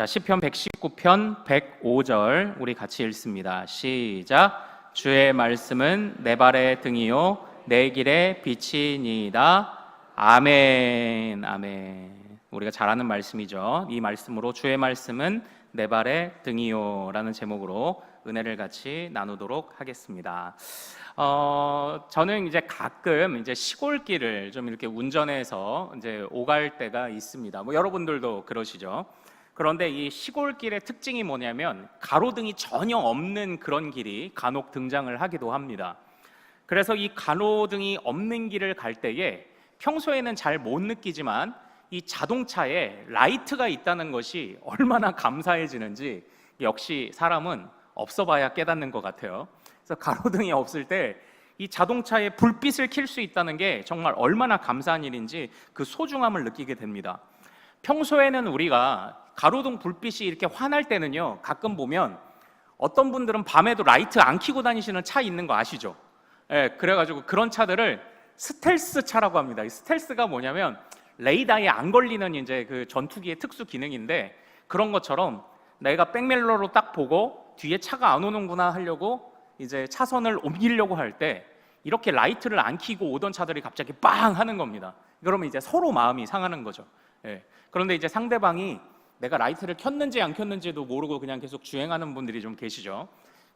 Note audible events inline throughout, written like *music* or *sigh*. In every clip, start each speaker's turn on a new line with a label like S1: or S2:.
S1: 자, 시편 119편 105절 우리 같이 읽습니다. 시작. 주의 말씀은 내 발의 등이요 내 길의 빛이니이다. 아멘. 아멘. 우리가 잘 아는 말씀이죠. 이 말씀으로 주의 말씀은 내 발의 등이요라는 제목으로 은혜를 같이 나누도록 하겠습니다. 어, 저는 이제 가끔 이제 시골길을 좀 이렇게 운전해서 이제 오갈 때가 있습니다. 뭐 여러분들도 그러시죠. 그런데 이 시골길의 특징이 뭐냐면 가로등이 전혀 없는 그런 길이 간혹 등장을 하기도 합니다. 그래서 이 가로등이 없는 길을 갈 때에 평소에는 잘 못 느끼지만 이 자동차에 라이트가 있다는 것이 얼마나 *laughs* 감사해지는지 역시 사람은 없어 봐야 깨닫는 것 같아요. 그래서 가로등이 없을 때 이 자동차에 불빛을 킬수 있다는 게 정말 얼마나 감사한 일인지 그 소중함을 느끼게 됩니다. 평소에는 우리가 가로등 불빛이 이렇게 환할 때는요, 가끔 보면 어떤 분들은 밤에도 라이트 안 켜고 다니시는 차 있는 거 아시죠? 예, 그래가지고 그런 차들을 스텔스 차라고 합니다. 이 스텔스가 뭐냐면 레이더에 안 걸리는 이제 그 전투기의 특수 기능인데 그런 것처럼 내가 백멜러로 딱 보고 뒤에 차가 안 오는구나 하려고 이제 차선을 옮기려고 할 때 이렇게 라이트를 안 켜고 오던 차들이 갑자기 빵 하는 겁니다. 그러면 이제 서로 마음이 상하는 거죠. 예. 그런데 이제 상대방이 내가 라이트를 켰는지 안 켰는지도 모르고 그냥 계속 주행하는 분들이 좀 계시죠.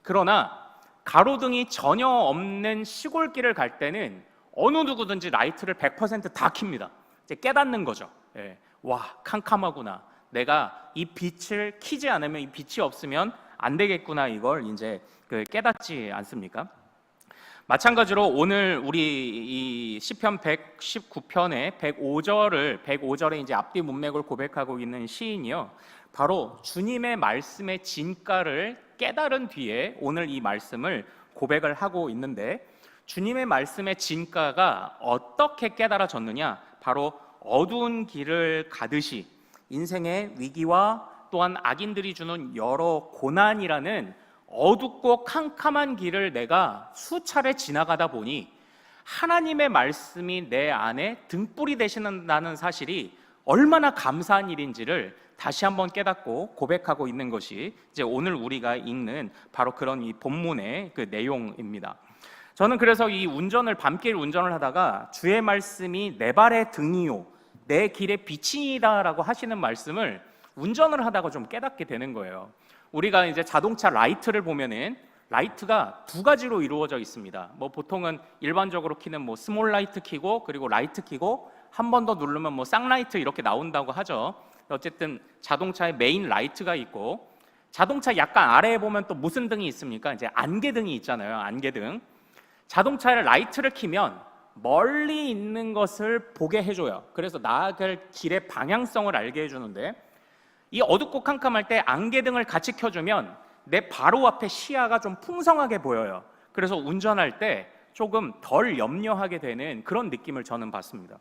S1: 그러나 가로등이 전혀 없는 시골길을 갈 때는 어느 누구든지 라이트를 100%다 킵니다. 이제 깨닫는 거죠. 예. 와, 캄캄하구나. 내가 이 빛을 키지 않으면 이 빛이 없으면 안 되겠구나 이걸 이제 그 깨닫지 않습니까? 마찬가지로 오늘 우리 이 시편 119편의 105절을 105절에 이제 앞뒤 문맥을 고백하고 있는 시인이요. 바로 주님의 말씀의 진가를 깨달은 뒤에 오늘 이 말씀을 고백을 하고 있는데 주님의 말씀의 진가가 어떻게 깨달아졌느냐? 바로 어두운 길을 가듯이 인생의 위기와 또한 악인들이 주는 여러 고난이라는 어둡고 캄캄한 길을 내가 수차례 지나가다 보니 하나님의 말씀이 내 안에 등불이 되시는다는 사실이 얼마나 감사한 일인지를 다시 한번 깨닫고 고백하고 있는 것이 이제 오늘 우리가 읽는 바로 그런 이 본문의 그 내용입니다. 저는 그래서 이 운전을 밤길 운전을 하다가 주의 말씀이 내 발의 등이요 내 길의 빛이다라고 하시는 말씀을 운전을 하다가 좀 깨닫게 되는 거예요. 우리가 이제 자동차 라이트를 보면은 라이트가 두 가지로 이루어져 있습니다. 뭐 보통은 일반적으로 키는 뭐 스몰 라이트 키고 그리고 라이트 키고 한 번 더 누르면 뭐 쌍라이트 이렇게 나온다고 하죠. 어쨌든 자동차에 메인 라이트가 있고 자동차 약간 아래에 보면 또 무슨 등이 있습니까? 이제 안개등이 있잖아요. 안개등. 자동차의 라이트를 키면 멀리 있는 것을 보게 해줘요. 그래서 나아갈 길의 방향성을 알게 해주는데 이 어둡고 캄캄할 때 안개등을 같이 켜주면 내 바로 앞에 시야가 좀 풍성하게 보여요. 그래서 운전할 때 조금 덜 염려하게 되는 그런 느낌을 저는 받습니다.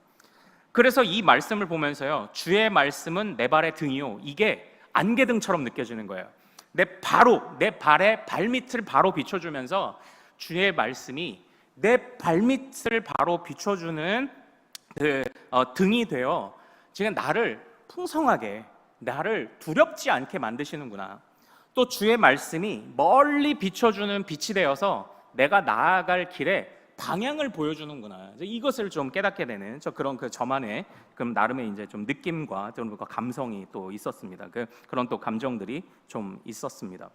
S1: 그래서 이 말씀을 보면서요, 주의 말씀은 내 발의 등이요. 이게 안개등처럼 느껴지는 거예요. 내 바로, 내 발의 발밑을 바로 비춰 주면서 주의 말씀이 내 발밑을 바로 비춰 주는 그 어, 등이 되어 지금 나를 풍성하게 나를 두렵지 않게 만드시는구나. 또 주의 말씀이 멀리 비춰주는 빛이 되어서 내가 나아갈 길에 방향을 보여주는구나. 이것을 좀 깨닫게 되는 저 그런 그 저만의 그 나름의 이제 좀 느낌과 좀그 감성이 또 있었습니다. 그 그런 또 감정들이 좀 있었습니다.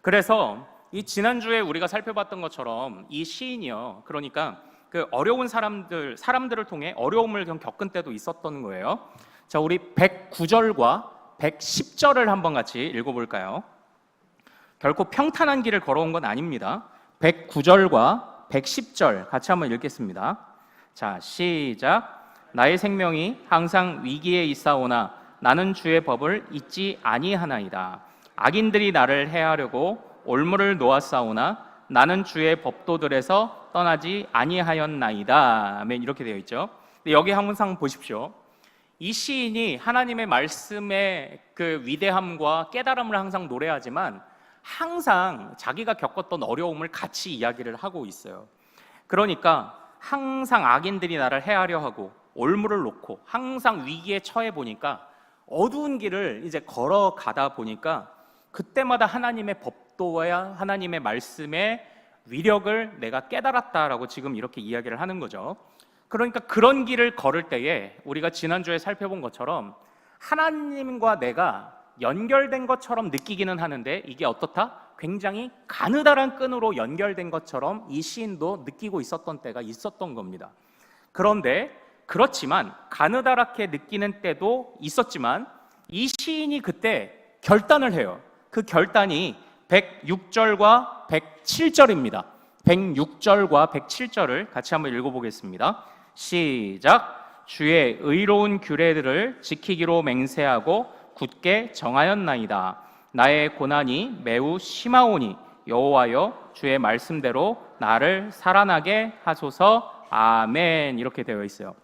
S1: 그래서 이 지난주에 우리가 살펴봤던 것처럼 이 시인이요. 그러니까 그 어려운 사람들 사람들을 통해 어려움을 겪은 때도 있었던 거예요. 자, 우리 109절과 110절을 한번 같이 읽어볼까요? 결코 평탄한 길을 걸어온 건 아닙니다. 109절과 110절 같이 한번 읽겠습니다. 자, 시작. 나의 생명이 항상 위기에 있사오나 나는 주의 법을 잊지 아니하나이다. 악인들이 나를 해하려고 올무를 놓았사오나 나는 주의 법도들에서 떠나지 아니하였나이다. 이렇게 되어 있죠. 여기 항상 보십시오. 이 시인이 하나님의 말씀의 그 위대함과 깨달음을 항상 노래하지만 항상 자기가 겪었던 어려움을 같이 이야기를 하고 있어요. 그러니까 항상 악인들이 나를 해하려 하고 올무를 놓고 항상 위기에 처해 보니까 어두운 길을 이제 걸어가다 보니까 그때마다 하나님의 법도와 하나님의 말씀의 위력을 내가 깨달았다라고 지금 이렇게 이야기를 하는 거죠. 그러니까 그런 길을 걸을 때에 우리가 지난주에 살펴본 것처럼 하나님과 내가 연결된 것처럼 느끼기는 하는데 이게 어떻다? 굉장히 가느다란 끈으로 연결된 것처럼 이 시인도 느끼고 있었던 때가 있었던 겁니다. 그런데 그렇지만 가느다랗게 느끼는 때도 있었지만 이 시인이 그때 결단을 해요. 그 결단이 106절과 107절입니다. 106절과 107절을 같이 한번 읽어보겠습니다. 시작. 주의 의로운 규례들을 지키기로 맹세하고 굳게 정하였나이다. 나의 고난이 매우 심하오니 여호와여 주의 말씀대로 나를 살아나게 하소서. 아멘. 이렇게 되어 있어요.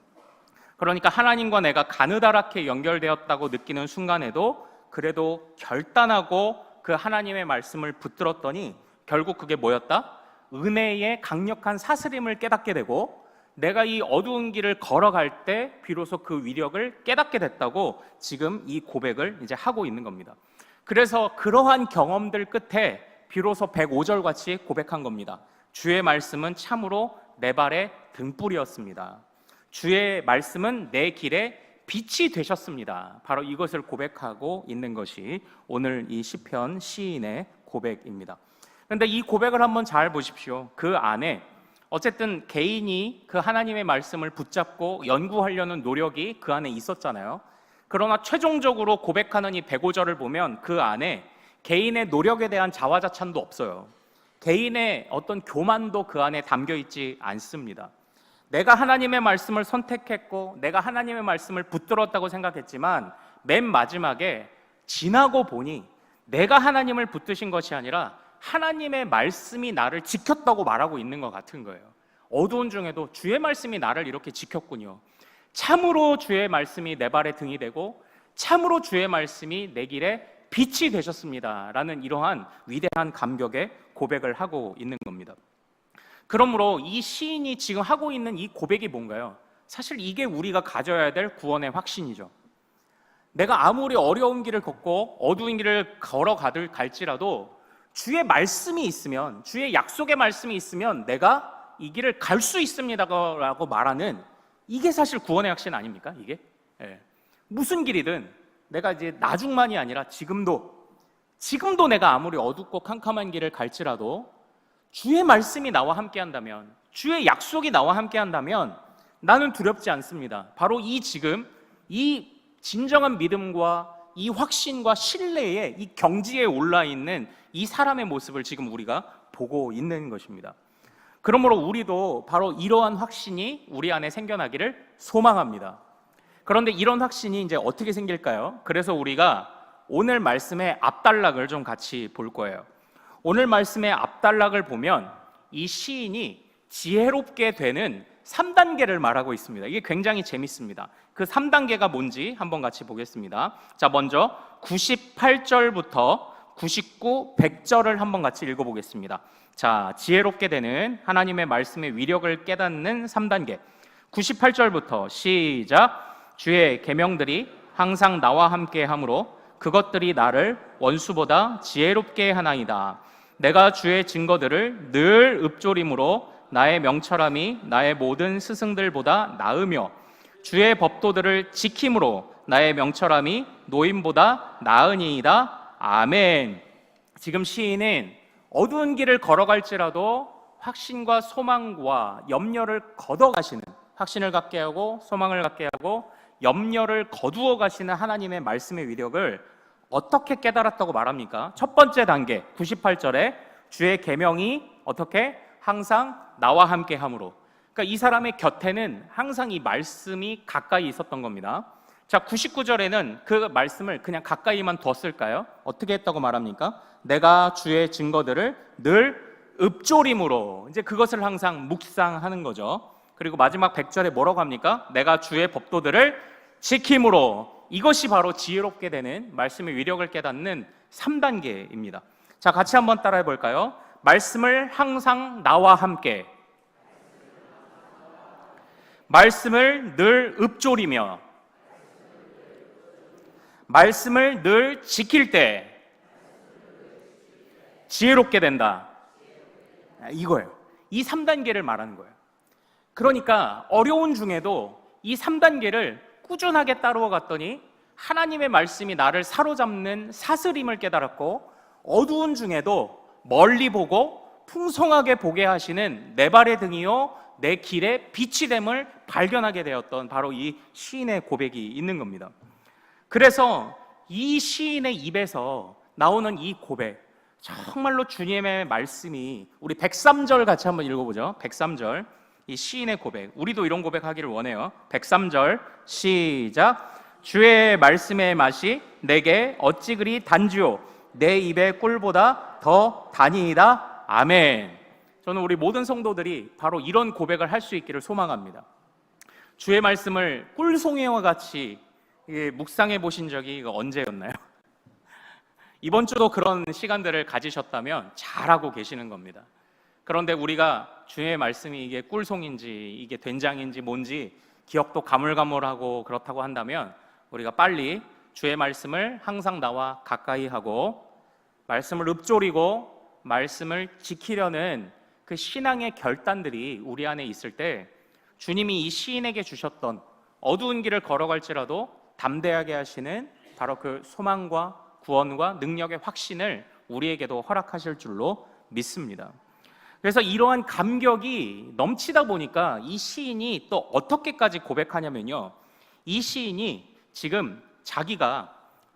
S1: 그러니까 하나님과 내가 가느다랗게 연결되었다고 느끼는 순간에도 그래도 결단하고 그 하나님의 말씀을 붙들었더니 결국 그게 뭐였다? 은혜의 강력한 사스림을 깨닫게 되고 내가 이 어두운 길을 걸어갈 때 비로소 그 위력을 깨닫게 됐다고 지금 이 고백을 이제 하고 있는 겁니다. 그래서 그러한 경험들 끝에 비로소 105절 같이 고백한 겁니다. 주의 말씀은 참으로 내 발의 등불이었습니다. 주의 말씀은 내 길에 빛이 되셨습니다. 바로 이것을 고백하고 있는 것이 오늘 이 시편 시인의 고백입니다. 그런데 이 고백을 한번 잘 보십시오. 그 안에 어쨌든 개인이 그 하나님의 말씀을 붙잡고 연구하려는 노력이 그 안에 있었잖아요. 그러나 최종적으로 고백하는 이 105절을 보면 그 안에 개인의 노력에 대한 자화자찬도 없어요. 개인의 어떤 교만도 그 안에 담겨 있지 않습니다. 내가 하나님의 말씀을 선택했고 내가 하나님의 말씀을 붙들었다고 생각했지만 맨 마지막에 지나고 보니 내가 하나님을 붙드신 것이 아니라 하나님의 말씀이 나를 지켰다고 말하고 있는 것 같은 거예요. 어두운 중에도 주의 말씀이 나를 이렇게 지켰군요. 참으로 주의 말씀이 내 발에 등이 되고 참으로 주의 말씀이 내 길에 빛이 되셨습니다. 라는 이러한 위대한 감격의 고백을 하고 있는 겁니다. 그러므로 이 시인이 지금 하고 있는 이 고백이 뭔가요? 사실 이게 우리가 가져야 될 구원의 확신이죠. 내가 아무리 어려운 길을 걷고 어두운 길을 걸어가들 갈지라도 주의 말씀이 있으면 주의 약속의 말씀이 있으면 내가 이 길을 갈 수 있습니다라고 말하는 이게 사실 구원의 확신 아닙니까? 이게 예. 무슨 길이든 내가 이제 나중만이 아니라 지금도 지금도 내가 아무리 어둡고 캄캄한 길을 갈지라도 주의 말씀이 나와 함께 한다면 주의 약속이 나와 함께 한다면 나는 두렵지 않습니다. 바로 이 지금 이 진정한 믿음과 이 확신과 신뢰에 이 경지에 올라 있는 이 사람의 모습을 지금 우리가 보고 있는 것입니다. 그러므로 우리도 바로 이러한 확신이 우리 안에 생겨나기를 소망합니다. 그런데 이런 확신이 이제 어떻게 생길까요? 그래서 우리가 오늘 말씀의 앞단락을 좀 같이 볼 거예요. 오늘 말씀의 앞단락을 보면 이 시인이 지혜롭게 되는 3단계를 말하고 있습니다. 이게 굉장히 재밌습니다. 그 3단계가 뭔지 한번 같이 보겠습니다. 자, 먼저 98절부터 99, 100절을 한번 같이 읽어보겠습니다. 자, 지혜롭게 되는 하나님의 말씀의 위력을 깨닫는 3단계. 98절부터 시작. 주의 계명들이 항상 나와 함께 함으로 그것들이 나를 원수보다 지혜롭게 하나이다. 내가 주의 증거들을 늘 읊조림으로 나의 명철함이 나의 모든 스승들보다 나으며 주의 법도들을 지킴으로 나의 명철함이 노인보다 나으니이다. 아멘. 지금 시인은 어두운 길을 걸어갈지라도 확신과 소망과 염려를 걷어가시는 확신을 갖게 하고 소망을 갖게 하고 염려를 거두어 가시는 하나님의 말씀의 위력을 어떻게 깨달았다고 말합니까? 첫 번째 단계 98절에 주의 계명이 어떻게 항상 나와 함께 함으로. 그러니까 이 사람의 곁에는 항상 이 말씀이 가까이 있었던 겁니다. 자, 99절에는 그 말씀을 그냥 가까이만 두었을까요? 어떻게 했다고 말합니까? 내가 주의 증거들을 늘 읊조림으로 이제 그것을 항상 묵상하는 거죠. 그리고 마지막 100절에 뭐라고 합니까? 내가 주의 법도들을 지킴으로 이것이 바로 지혜롭게 되는 말씀의 위력을 깨닫는 3단계입니다. 자, 같이 한번 따라해 볼까요? 말씀을 항상 나와 함께 말씀을 늘 읊조리며 말씀을 늘 지킬 때 지혜롭게 된다. 이거예요. 이 3단계를 말하는 거예요. 그러니까 어려운 중에도 이 3단계를 꾸준하게 따르어 갔더니 하나님의 말씀이 나를 사로잡는 사슬임을 깨달았고 어두운 중에도 멀리 보고 풍성하게 보게 하시는 내 발의 등이요 내 길의 빛이 됨을 발견하게 되었던 바로 이 시인의 고백이 있는 겁니다. 그래서 이 시인의 입에서 나오는 이 고백 정말로 주님의 말씀이 우리 103절 같이 한번 읽어보죠. 103절 이 시인의 고백 우리도 이런 고백하기를 원해요. 103절 시작 주의 말씀의 맛이 내게 어찌 그리 단주요 내 입의 꿀보다 더 단이다 아멘. 저는 우리 모든 성도들이 바로 이런 고백을 할 수 있기를 소망합니다. 주의 말씀을 꿀송이와 같이 예, 묵상해 보신 적이 언제였나요? 이번 주도 그런 시간들을 가지셨다면 잘하고 계시는 겁니다. 그런데 우리가 주의 말씀이 이게 꿀송인지 이게 된장인지 뭔지 기억도 가물가물하고 그렇다고 한다면 우리가 빨리 주의 말씀을 항상 나와 가까이 하고 말씀을 읊조리고 말씀을 지키려는 그 신앙의 결단들이 우리 안에 있을 때 주님이 이 시인에게 주셨던 어두운 길을 걸어갈지라도 담대하게 하시는 바로 그 소망과 구원과 능력의 확신을 우리에게도 허락하실 줄로 믿습니다. 그래서 이러한 감격이 넘치다 보니까 이 시인이 또 어떻게까지 고백하냐면요. 이 시인이 지금 자기가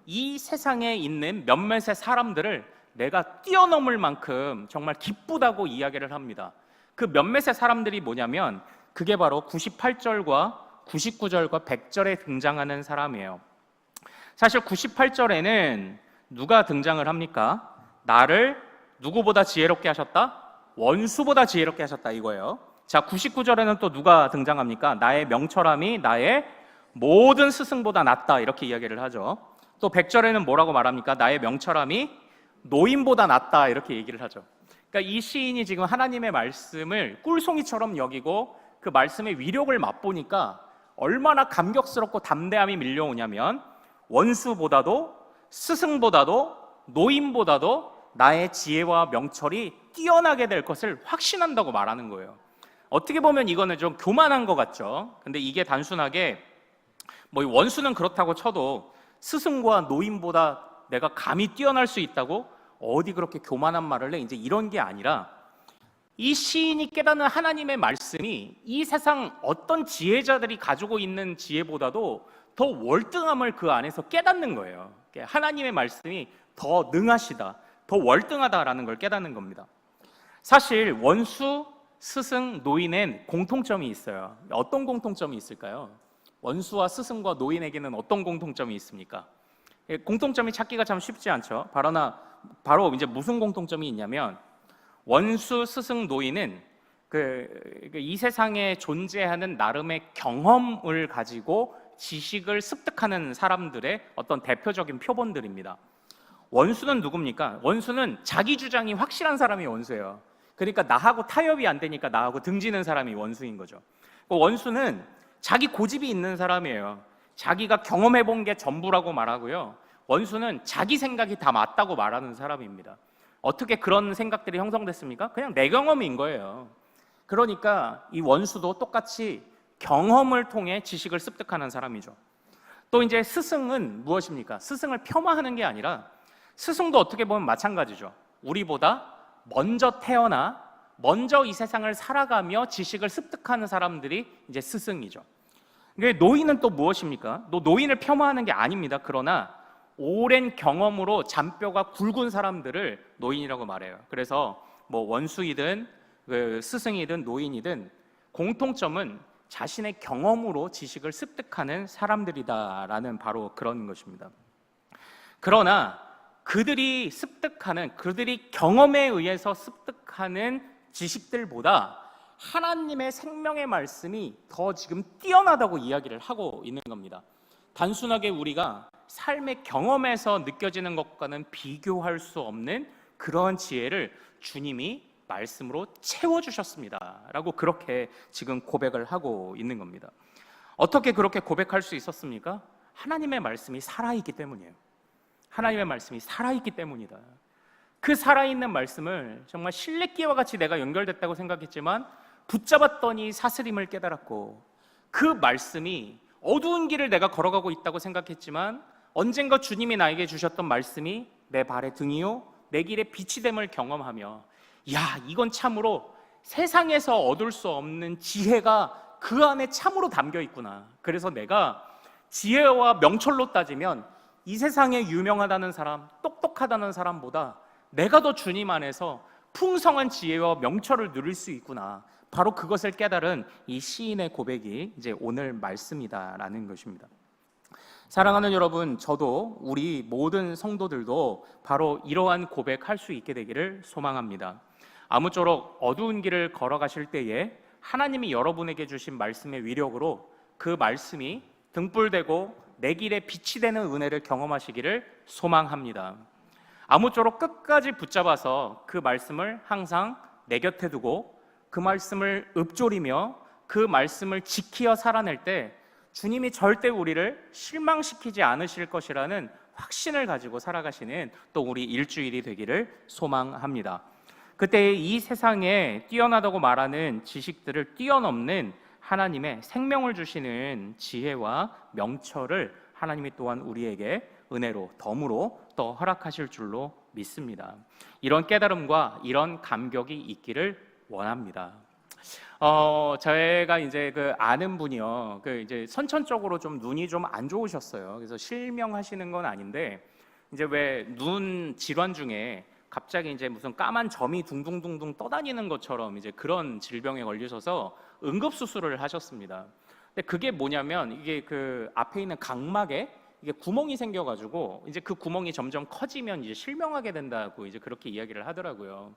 S1: 이 세상에 있는 몇몇의 사람들을 내가 뛰어넘을 만큼 정말 기쁘다고 이야기를 합니다. 그 몇몇의 사람들이 뭐냐면 그게 바로 98절과 99절과 100절에 등장하는 사람이에요. 사실 98절에는 누가 등장을 합니까? 나를 누구보다 지혜롭게 하셨다? 원수보다 지혜롭게 하셨다 이거예요. 자, 99절에는 또 누가 등장합니까? 나의 명철함이 나의 모든 스승보다 낫다 이렇게 이야기를 하죠. 또 100절에는 뭐라고 말합니까? 나의 명철함이 노인보다 낫다 이렇게 얘기를 하죠. 그러니까 이 시인이 지금 하나님의 말씀을 꿀송이처럼 여기고 그 말씀의 위력을 맛보니까 얼마나 감격스럽고 담대함이 밀려오냐면 원수보다도 스승보다도 노인보다도 나의 지혜와 명철이 뛰어나게 될 것을 확신한다고 말하는 거예요. 어떻게 보면 이거는 좀 교만한 것 같죠. 근데 이게 단순하게 뭐 원수는 그렇다고 쳐도 스승과 노인보다 내가 감히 뛰어날 수 있다고 어디 그렇게 교만한 말을 해? 이제 이런 게 아니라 이 시인이 깨닫는 하나님의 말씀이 이 세상 어떤 지혜자들이 가지고 있는 지혜보다도 더 월등함을 그 안에서 깨닫는 거예요. 하나님의 말씀이 더 능하시다, 더 월등하다라는 걸 깨닫는 겁니다. 사실 원수, 스승, 노인엔 공통점이 있어요. 어떤 공통점이 있을까요? 원수와 스승과 노인에게는 어떤 공통점이 있습니까? 예, 공통점이 찾기가 참 쉽지 않죠. 바로나 바로 이제 무슨 공통점이 있냐면 원수, 스승, 노인은 그 이 세상에 존재하는 나름의 경험을 가지고 지식을 습득하는 사람들의 어떤 대표적인 표본들입니다. 원수는 누굽니까? 원수는 자기 주장이 확실한 사람이 원수예요. 그러니까 나하고 타협이 안 되니까 나하고 등지는 사람이 원수인 거죠. 그 원수는 자기 고집이 있는 사람이에요. 자기가 경험해 본 게 전부라고 말하고요. 원수는 자기 생각이 다 맞다고 말하는 사람입니다. 어떻게 그런 생각들이 형성됐습니까? 그냥 내 경험인 거예요. 그러니까 이 원수도 똑같이 경험을 통해 지식을 습득하는 사람이죠. 또 이제 스승은 무엇입니까? 스승을 폄하하는 게 아니라 스승도 어떻게 보면 마찬가지죠. 우리보다 먼저 태어나 먼저 이 세상을 살아가며 지식을 습득하는 사람들이 이제 스승이죠. 노인은 또 무엇입니까? 또 노인을 폄하하는 게 아닙니다. 그러나 오랜 경험으로 잔뼈가 굵은 사람들을 노인이라고 말해요. 그래서 뭐 원수이든 그 스승이든 노인이든 공통점은 자신의 경험으로 지식을 습득하는 사람들이다라는 바로 그런 것입니다. 그러나 그들이 습득하는 그들이 경험에 의해서 습득하는 지식들보다 하나님의 생명의 말씀이 더 지금 뛰어나다고 이야기를 하고 있는 겁니다. 단순하게 우리가 삶의 경험에서 느껴지는 것과는 비교할 수 없는 그러한 지혜를 주님이 말씀으로 채워주셨습니다. 라고 그렇게 지금 고백을 하고 있는 겁니다. 어떻게 그렇게 고백할 수 있었습니까? 하나님의 말씀이 살아있기 때문이에요. 하나님의 말씀이 살아있기 때문이다. 그 살아있는 말씀을 정말 실내기와 같이 내가 연결됐다고 생각했지만 붙잡았더니 사스림을 깨달았고 그 말씀이 어두운 길을 내가 걸어가고 있다고 생각했지만 언젠가 주님이 나에게 주셨던 말씀이 내 발의 등이요 내 길의 빛이 됨을 경험하며 야 이건 참으로 세상에서 얻을 수 없는 지혜가 그 안에 참으로 담겨 있구나. 그래서 내가 지혜와 명철로 따지면 이 세상에 유명하다는 사람, 똑똑하다는 사람보다 내가 더 주님 안에서 풍성한 지혜와 명철을 누릴 수 있구나. 바로 그것을 깨달은 이 시인의 고백이 이제 오늘 말씀이다라는 것입니다. 사랑하는 여러분, 저도 우리 모든 성도들도 바로 이러한 고백할 수 있게 되기를 소망합니다. 아무쪼록 어두운 길을 걸어가실 때에 하나님이 여러분에게 주신 말씀의 위력으로 그 말씀이 등불되고 내 길에 빛이 되는 은혜를 경험하시기를 소망합니다. 아무쪼록 끝까지 붙잡아서 그 말씀을 항상 내 곁에 두고 그 말씀을 읊조리며 그 말씀을 지키어 살아낼 때 주님이 절대 우리를 실망시키지 않으실 것이라는 확신을 가지고 살아가시는 또 우리 일주일이 되기를 소망합니다. 그때 이 세상에 뛰어나다고 말하는 지식들을 뛰어넘는 하나님의 생명을 주시는 지혜와 명철을 하나님이 또한 우리에게 은혜로 덤으로 또 허락하실 줄로 믿습니다. 이런 깨달음과 이런 감격이 있기를 원합니다. 어, 저희가 이제 그 아는 분이요. 그 이제 선천 적으로 좀 눈이 좀 안 좋으셨어요. 그래서 실명하시는 건 아닌데 이제 왜 눈 질환 중에 갑자기 이제 무슨 까만 점이 둥둥둥둥 떠다니는 것처럼 이제 그런 질병에 걸리셔서 응급 수술을 하셨습니다. 근데 그게 뭐냐면 이게 그 앞에 있는 각막에 이게 구멍이 생겨가지고 이제 그 구멍이 점점 커지면 이제 실명하게 된다고 이제 그렇게 이야기를 하더라고요.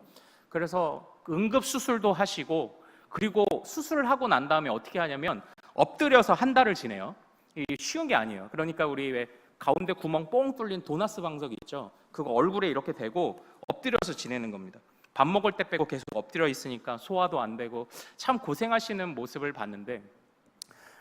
S1: 그래서 응급 수술도 하시고 그리고 수술을 하고 난 다음에 어떻게 하냐면 엎드려서 한 달을 지내요. 이게 쉬운 게 아니에요. 그러니까 우리 왜 가운데 구멍 뽕 뚫린 도나스 방석 있죠. 그거 얼굴에 이렇게 대고 엎드려서 지내는 겁니다. 밥 먹을 때 빼고 계속 엎드려 있으니까 소화도 안 되고 참 고생하시는 모습을 봤는데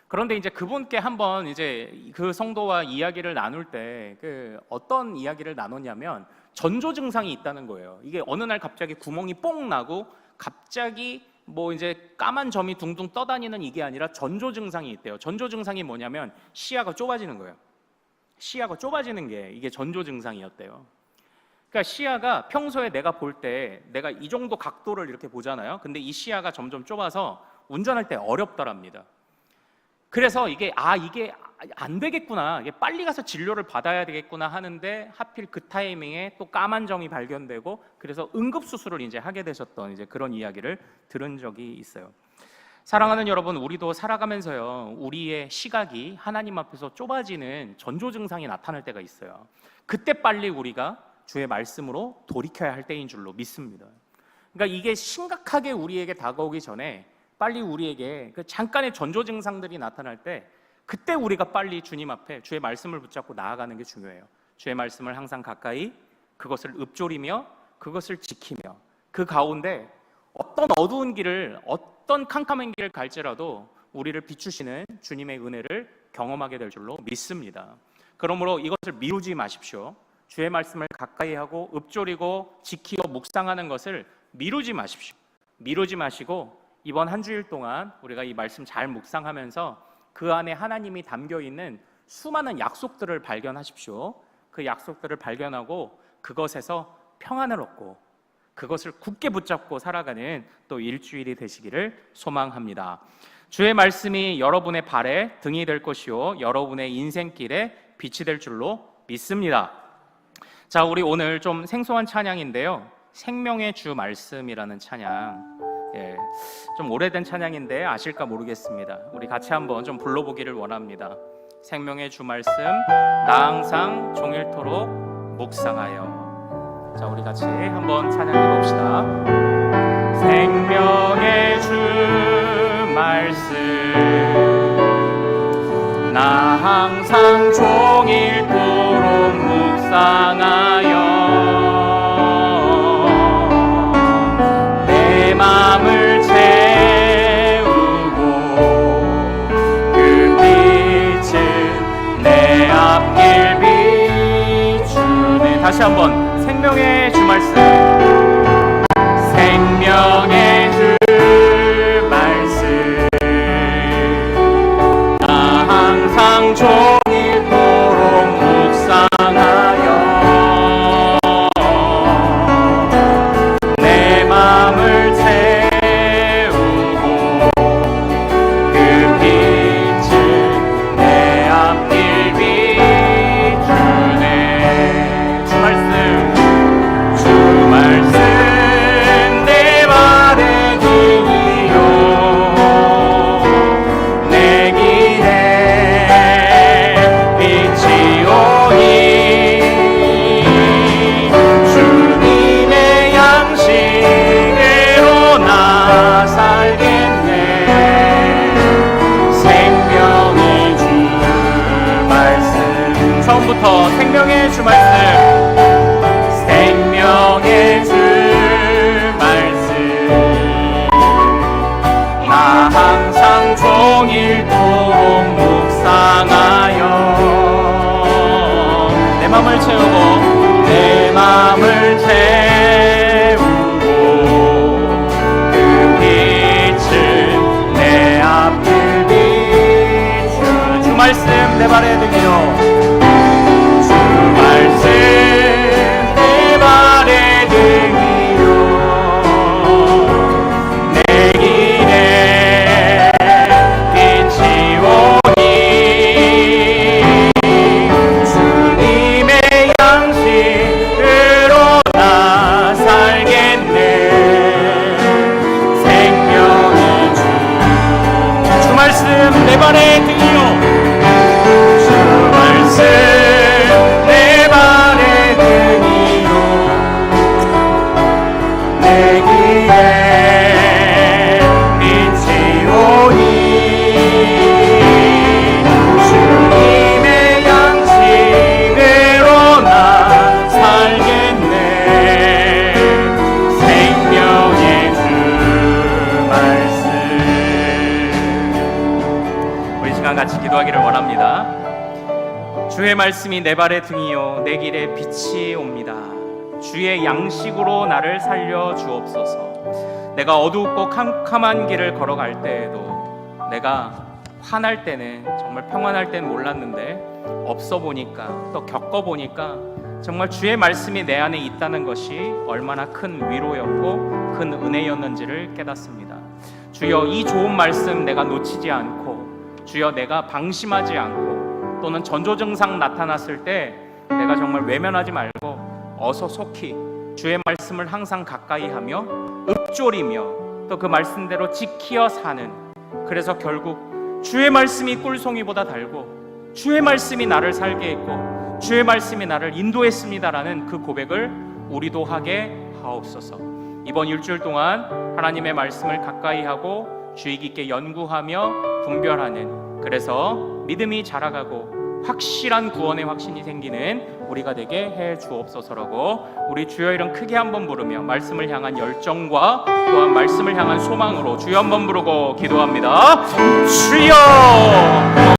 S1: 그런데 이제 그분께 한번 이제 그 성도와 이야기를 나눌 때 그 어떤 이야기를 나눴냐면 전조 증상이 있다는 거예요. 이게 어느 날 갑자기 구멍이 뽕 나고 갑자기 뭐 이제 까만 점이 둥둥 떠다니는 이게 아니라 전조 증상이 있대요. 전조 증상이 뭐냐면 시야가 좁아지는 거예요. 시야가 좁아지는 게 이게 전조 증상이었대요. 그러니까 시야가 평소에 내가 볼 때 내가 이 정도 각도를 이렇게 보잖아요. 근데 이 시야가 점점 좁아서 운전할 때 어렵더랍니다. 그래서 이게 아 이게 안 되겠구나. 이게 빨리 가서 진료를 받아야 되겠구나 하는데 하필 그 타이밍에 또 까만 점이 발견되고 그래서 응급 수술을 이제 하게 되셨던 이제 그런 이야기를 들은 적이 있어요. 사랑하는 여러분, 우리도 살아가면서요, 우리의 시각이 하나님 앞에서 좁아지는 전조 증상이 나타날 때가 있어요. 그때 빨리 우리가 주의 말씀으로 돌이켜야 할 때인 줄로 믿습니다. 그러니까 이게 심각하게 우리에게 다가오기 전에 빨리 우리에게 그 잠깐의 전조 증상들이 나타날 때 그때 우리가 빨리 주님 앞에 주의 말씀을 붙잡고 나아가는 게 중요해요. 주의 말씀을 항상 가까이 그것을 읊조리며 그것을 지키며 그 가운데 어떤 어두운 길을 어떤 캄캄한 길을 갈지라도 우리를 비추시는 주님의 은혜를 경험하게 될 줄로 믿습니다. 그러므로 이것을 미루지 마십시오. 주의 말씀을 가까이 하고 읊조리고 지키고 묵상하는 것을 미루지 마십시오. 미루지 마시고 이번 한 주일 동안 우리가 이 말씀 잘 묵상하면서 그 안에 하나님이 담겨 있는 수많은 약속들을 발견하십시오. 그 약속들을 발견하고 그것에서 평안을 얻고 그것을 굳게 붙잡고 살아가는 또 일주일이 되시기를 소망합니다. 주의 말씀이 여러분의 발에 등이 될 것이요 여러분의 인생길에 빛이 될 줄로 믿습니다. 자, 우리 오늘 좀 생소한 찬양인데요. 생명의 주 말씀이라는 찬양. 예, 좀 오래된 찬양인데 아실까 모르겠습니다. 우리 같이 한번 좀 불러보기를 원합니다. 생명의 주 말씀, 나 항상 종일토록 묵상하여. 자, 우리 같이 한번 찬양해 봅시다. 생명의 주 말씀, 나 항상 종일토록 묵상하여 다시 한번 생명의 주 말씀. 생명의 발 말씀이 내 발의 등이요 내 길에 빛이 옵니다. 주의 양식으로 나를 살려 주옵소서. 내가 어두웠고 캄캄한 길을 걸어갈 때에도 내가 화날 때는 정말 평안할 때는 몰랐는데 없어 보니까 또 겪어 보니까 정말 주의 말씀이 내 안에 있다는 것이 얼마나 큰 위로였고 큰 은혜였는지를 깨닫습니다. 주여 이 좋은 말씀 내가 놓치지 않고 주여 내가 방심하지 않고 또는 전조 증상 나타났을 때 내가 정말 외면하지 말고 어서 속히 주의 말씀을 항상 가까이 하며 읊조리며 또 그 말씀대로 지키어 사는 그래서 결국 주의 말씀이 꿀송이보다 달고 주의 말씀이 나를 살게 했고 주의 말씀이 나를 인도했습니다라는 그 고백을 우리도 하게 하옵소서. 이번 일주일 동안 하나님의 말씀을 가까이 하고 주의 깊게 연구하며 분별하는 그래서 믿음이 자라가고 확실한 구원의 확신이 생기는 우리가 되게 해 주옵소서라고 우리 주여 이름 크게 한번 부르며 말씀을 향한 열정과 또한 말씀을 향한 소망으로 주여 한번 부르고 기도합니다. 주여